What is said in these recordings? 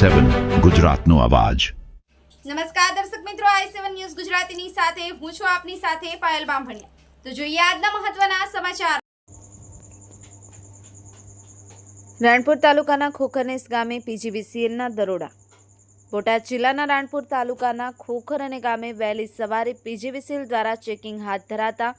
સેવન ગુજરાતનો અવાજ. નમસ્કાર દર્શક મિત્રો આઈ સેવન ન્યૂઝ ગુજરાતીની સાથે હું છું આપની સાથે પાયલ બામભણિયા. તો જોઈએ આજના મહત્વના સમાચાર. રાણપુર તાલુકાના ખોખરનેસ ગામે પીજીવીસીએલના દરોડા. બોટાદ જિલ્લાના રાણપુર તાલુકાના ખોખર અને ગામે વહેલી સવારે પીજીવીસીએલ દ્વારા ચેકિંગ હાથ ધરાતા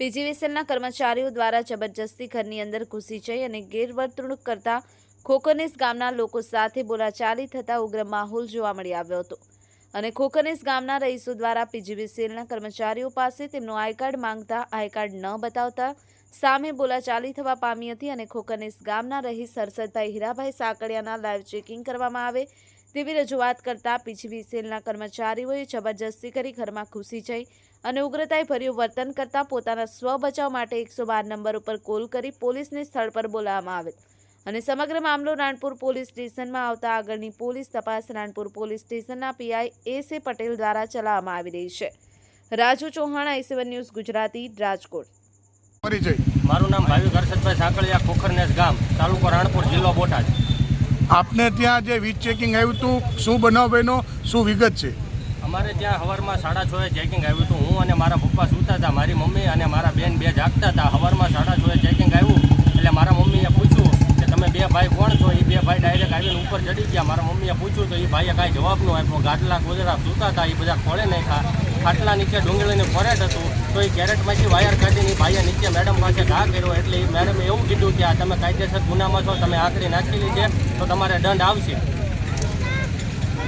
પીજીવીસીએલના કર્મચારીઓ દ્વારા જબરજસ્તી ઘરની અંદર ઘૂસી જઈ અને ગેરવર્તણૂક કરતા ખોખરનેસ ગામના લોકો સાથે બોલાચાલી થતા ઉગ્ર માહોલ જોવા મળી આવ્યો હતો. અને ખોખરનેસ ગામના રહીશો દ્વારા પીજીવીસીએલના કર્મચારીઓ પાસે તેમનું આઈ કાર્ડ માંગતા આઈ કાર્ડ ન બતાવતા સામે બોલાચાલી થવા પામી હતી અને ખોકનેસ ગામના રહી સરસદભાઈ હીરાભાઈ સાકડિયાના લાઈવ ચેકિંગ કરવામાં આવે તેવી રજૂઆત કરતા પીજીવીસીએલના કર્મચારીઓએ જબરજસ્તી કરી ઘરમાં ઘૂસી જઈ અને ઉગ્રતાએ ભર્યું વર્તન કરતા પોતાના સ્વ બચાવ માટે એકસો બાર નંબર ઉપર કોલ કરી પોલીસને સ્થળ પર બોલાવવામાં આવેલ. અને સમગ્ર મામલો રાણપુર પોલીસ સ્ટેશનમાં આવતા આગળની પોલીસ તપાસ રાણપુર પોલીસ સ્ટેશનના પીઆઈ એસ એ પટેલ દ્વારા ચલાવવામાં આવી રહી છે. Raju Chauhan I C one news Gujarati Rajkot. પરિચય. મારું નામ ભાવિક હર્ષદભાઈ સાંકળિયા ખોખરનેસ ગામ તાલુકો રાણપુર જિલ્લો બોટાદ. આપને ત્યાં જે વીજ ચેકિંગ આવ્યું હતું શું બનાવ બન્યો શું વિગત છે? અમારે ત્યાં સવારમાં સાડા છએ ચેકિંગ આવ્યું હતું. હું અને મારા પપ્પા સૂતા હતા મારી મમ્મી અને મારા બેન બે જાગતા હતા. સવારમાં સાડા છએ ચેકિંગ આવ્યું એટલે મારા મમ્મીએ પૂછ્યું કે તમે બે ભાઈ કોણ છો એ બે ભાઈ ડાયરેક્ટ આવીને ઉપર ચડી ગયા. મારા મમ્મીએ પૂછ્યું તો એ ભાઈએ કાંઈ જવાબ ન આપ્યો. ગાટલા ગોદડા સૂતા હતા એ બધા ખોળે નાખ્યા. ખાટલા નીચે ડુંગળીનું ફોરેટ હતું. તો એ કેરેટમાંથી વાયર કાઢીને ભાઈએ નીચે મેડમ પાસે ઘા કર્યો. એટલે એ મેડમે એવું કીધું કે તમે કાયદેસર ગુનામાં છો, તમે આકડી નાખેલી છે, તો તમારે દંડ આવશે.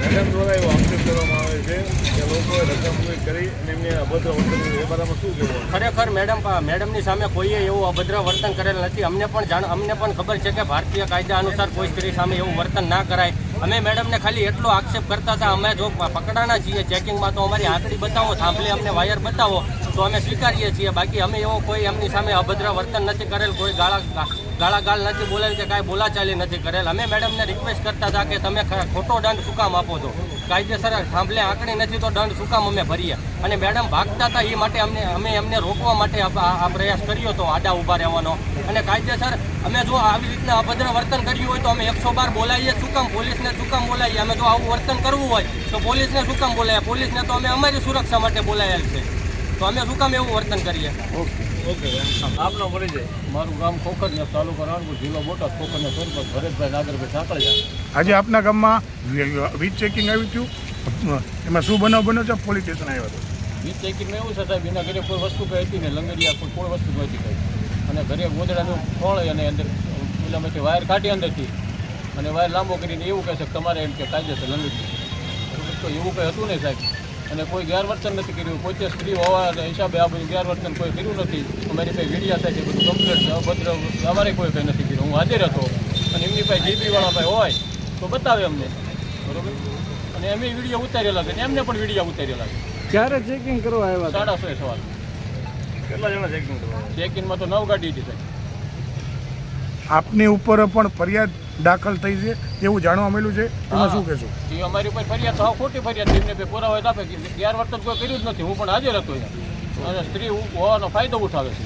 મેડમ દ્વારા એવો આક્ષેપ કરવામાં આવે છે? કે લોકોએ રકમની કરી અને એમને અભદ્ર વર્તન. એ બારામાં શું કહેવું ખરેખર મેડમ મેડમની સામે કોઈએ એવું અભદ્ર વર્તન કરેલ નથી. અમને પણ જાણ, અમને પણ ખબર છે કે ભારતીય કાયદા અનુસાર કોઈ સ્ત્રી સામે એવું વર્તન ના કરાય. અમે મેડમને ખાલી એટલો આક્ષેપ કરતા હતા, અમે જો પકડાના છીએ ચેકિંગમાં, તો અમારી આંકડી બતાવો, થાંભલે અમને વાયર બતાવો, તો અમે સ્વીકારીએ છીએ. બાકી અમે એવો કોઈ એમની સામે અભદ્ર વર્તન નથી કરેલ, કોઈ ગાળા ગાળા ગાળ નથી બોલેલ કે કાંઈ બોલાચાલી નથી કરેલ. અમે મેડમને રિક્વેસ્ટ કરતા હતા કે તમે ખોટો દંડ શું કામ આપો છો. કાયદેસર થાંભલે આંકડી નથી તો દંડ શું કામ અમે ભરીએ. અને મેડમ ભાગતા હતા એ માટે અમને, અમે એમને રોકવા માટે આ આ પ્રયાસ કર્યો હતો, આડા ઊભા રહેવાનો. અને કાયદેસર અમે જો આવી રીતના અભદ્ર વર્તન કર્યું હોય તો અમે એકસો બાર બોલાવીએ શું કામ પોલીસને શું કામ બોલાવીએ. અમે જો આવું વર્તન કરવું હોય તો પોલીસને શું કામ બોલાવીએ. પોલીસને તો અમે અમારી સુરક્ષા માટે બોલાયેલ છે. તો અમે શું કામ એવું વર્તન કરીએ? ઓકે. આપનો પરિચય મારું ગામ ખોખરને તાલુકો રાણપુર જિલ્લો બોટાદ ખોખરને સરપંચ ભરતભાઈ નાગરભાઈ સાંકળિયા. આજે આપના ગામમાં વીજ ચેકિંગ આવ્યું હતું. એમાં શું બનાવ બન્યો છે? પોલીસ સ્ટેશન આવ્યો હતો. વીજ ચેકિંગમાં એવું છે સાહેબ એના ઘરે કોઈ વસ્તુ કંઈ હતી ને લંગરિયા કોઈ કોઈ વસ્તુ નહોતી કંઈ. અને ઘરે ગોદડાનું ફળ અને અંદર પેલામાંથી વાયર કાઢી અંદરથી. અને વાયર લાંબો કરીને એવું કહે છે કે તમારે એમ કે કાયદેસર લંગરી તો એવું કંઈ હતું નહીં સાહેબ? અને કોઈ ગેરવર્તન નથી કર્યું. પોતે સ્ત્રી હોવા હિસાબે આ બધું ગેરવર્તન કોઈ કર્યું નથી. અમારી પાસે વીડિયા છે બધું કમ્પ્લેટ છે. અભદ્ર અમારે કોઈ કંઈ નથી કર્યું. હું હાજર હતો. અને એમની પાસે જીપીવાળા પાસે હોય તો બતાવે અમને. બરોબર? અને અમે વીડિયો ઉતારેલા છે અને એમને પણ વીડિયો ઉતારેલા છે. ક્યારે ચેકિંગ કરવા આવ્યા સાડા સો સવાલ કેટલા જણા ચેકિંગ કરવા ચેકિંગમાં તો નવ ગાડી હતી સાહેબ. આપની ઉપર પણ ફરિયાદ દાખલ થઈ છે એવું જાણવા મળ્યું છે એમાં શું કહેશું? એ અમારી ઉપર ફરિયાદ તો ખોટી ફરિયાદ છે. એમને બે પુરાવા આપે કે ગેરવર્તન કોઈ કર્યું જ નથી. હું પણ હાજર હતો અને સ્ત્રી હોવાનો ફાયદો ઉઠાવે છે.